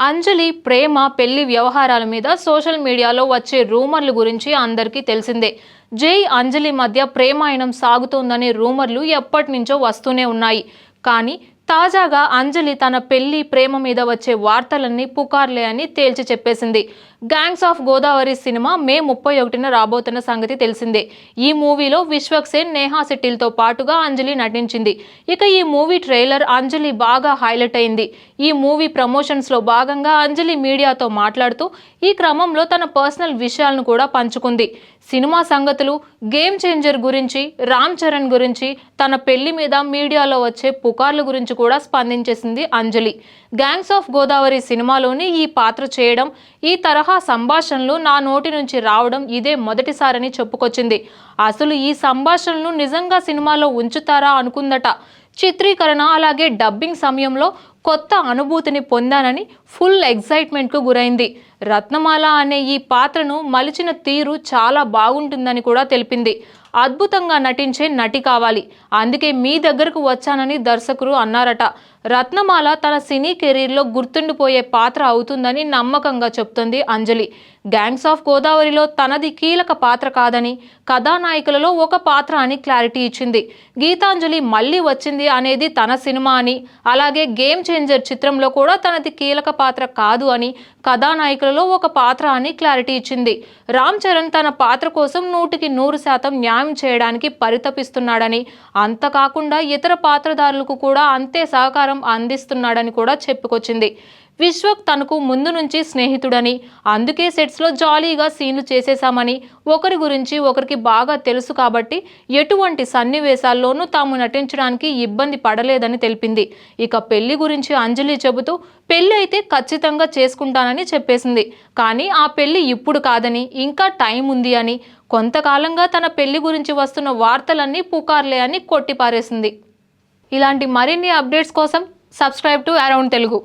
అంజలి ప్రేమ పెళ్ళి వ్యవహారాల మీద సోషల్ మీడియాలో వచ్చే రూమర్లు గురించి అందరికీ తెలిసిందే. జై అంజలి మధ్య ప్రేమాయణం సాగుతోందనే రూమర్లు ఎప్పటి నుంచో వస్తూనే ఉన్నాయి. కానీ తాజాగా అంజలి తన పెళ్ళి ప్రేమ మీద వచ్చే వార్తలన్నీ పుకార్లే అని తేల్చి చెప్పేసింది. Gangs of Godavari cinema May ముప్పై ఒకటిన రాబోతున్న సంగతి తెలిసిందే. ఈ మూవీలో విశ్వక్ సేన్ నేహా శెట్టిలతో పాటుగా అంజలి నటించింది. ఇక ఈ మూవీ ట్రైలర్ అంజలి బాగా హైలైట్ అయింది. ఈ మూవీ ప్రమోషన్స్లో భాగంగా అంజలి మీడియాతో మాట్లాడుతూ ఈ క్రమంలో తన పర్సనల్ విషయాలను కూడా పంచుకుంది. సినిమా సంగతులు గేమ్ చేంజర్ గురించి రామ్ చరణ్ గురించి తన పెళ్ళి మీద మీడియాలో వచ్చే పుకార్ల గురించి కూడా స్పందించేసింది అంజలి. గ్యాంగ్స్ ఆఫ్ గోదావరి సినిమాలోని ఈ పాత్ర చేయడం ఈ తరహా సంభాషణలు నా నోటి నుంచి రావడం ఇదే మొదటిసారని చెప్పుకొచ్చింది. అసలు ఈ సంభాషణలు నిజంగా సినిమాలో ఉంచుతారా అనుకుందట. చిత్రీకరణ అలాగే డబ్బింగ్ సమయంలో కొత్త అనుభూతిని పొందానని ఫుల్ ఎగ్జైట్మెంట్కు గురైంది. రత్నమాల అనే ఈ పాత్రను మలిచిన తీరు చాలా బాగుంటుందని కూడా తెలిపింది. అద్భుతంగా నటించే నటి కావాలి. అందుకే మీ దగ్గరకు వచ్చానని దర్శకులు అన్నారట. రత్నమాల తన సినీ కెరీర్లో గుర్తుండిపోయే పాత్ర అవుతుందని నమ్మకంగా చెప్తుంది అంజలి. గ్యాంగ్స్ ఆఫ్ గోదావరిలో తనది కీలక పాత్ర కాదని కథానాయకులలో ఒక పాత్ర అని క్లారిటీ ఇచ్చింది. గీతాంజలి మళ్ళీ వచ్చింది అనేది తన సినిమా అని అలాగే గేమ్ చేంజర్ చిత్రంలో కూడా తనది కీలక పాత్ర కాదు అని కథానాయకులలో ఒక పాత్ర అని క్లారిటీ ఇచ్చింది. రామ్ చరణ్ తన పాత్ర కోసం నూటికి నూరు శాతం న్యాయం చేయడానికి పరితపిస్తున్నాడని అంతకాకుండా ఇతర పాత్రధారులకు కూడా అంతే సహకారం సహకారం అందిస్తున్నాడని కూడా చెప్పుకొచ్చింది. విశ్వక్ తనకు ముందు నుంచి స్నేహితుడని అందుకే సెట్స్లో జాలీగా సీన్లు చేసేశామని ఒకరి గురించి ఒకరికి బాగా తెలుసు కాబట్టి ఎటువంటి సన్నివేశాల్లోనూ తాము నటించడానికి ఇబ్బంది పడలేదని తెలిపింది. ఇక పెళ్ళి గురించి అంజలి చెబుతూ పెళ్ళి అయితే ఖచ్చితంగా చేసుకుంటానని చెప్పేసింది. కానీ ఆ పెళ్ళి ఇప్పుడు కాదని ఇంకా టైం ఉంది అని కొంతకాలంగా తన పెళ్ళి గురించి వస్తున్న వార్తలన్నీ పుకార్లే అని కొట్టిపారేసింది. ఇలాంటి మరిన్ని అప్డేట్స్ కోసం సబ్స్క్రైబ్ టు అరౌండ్ తెలుగు.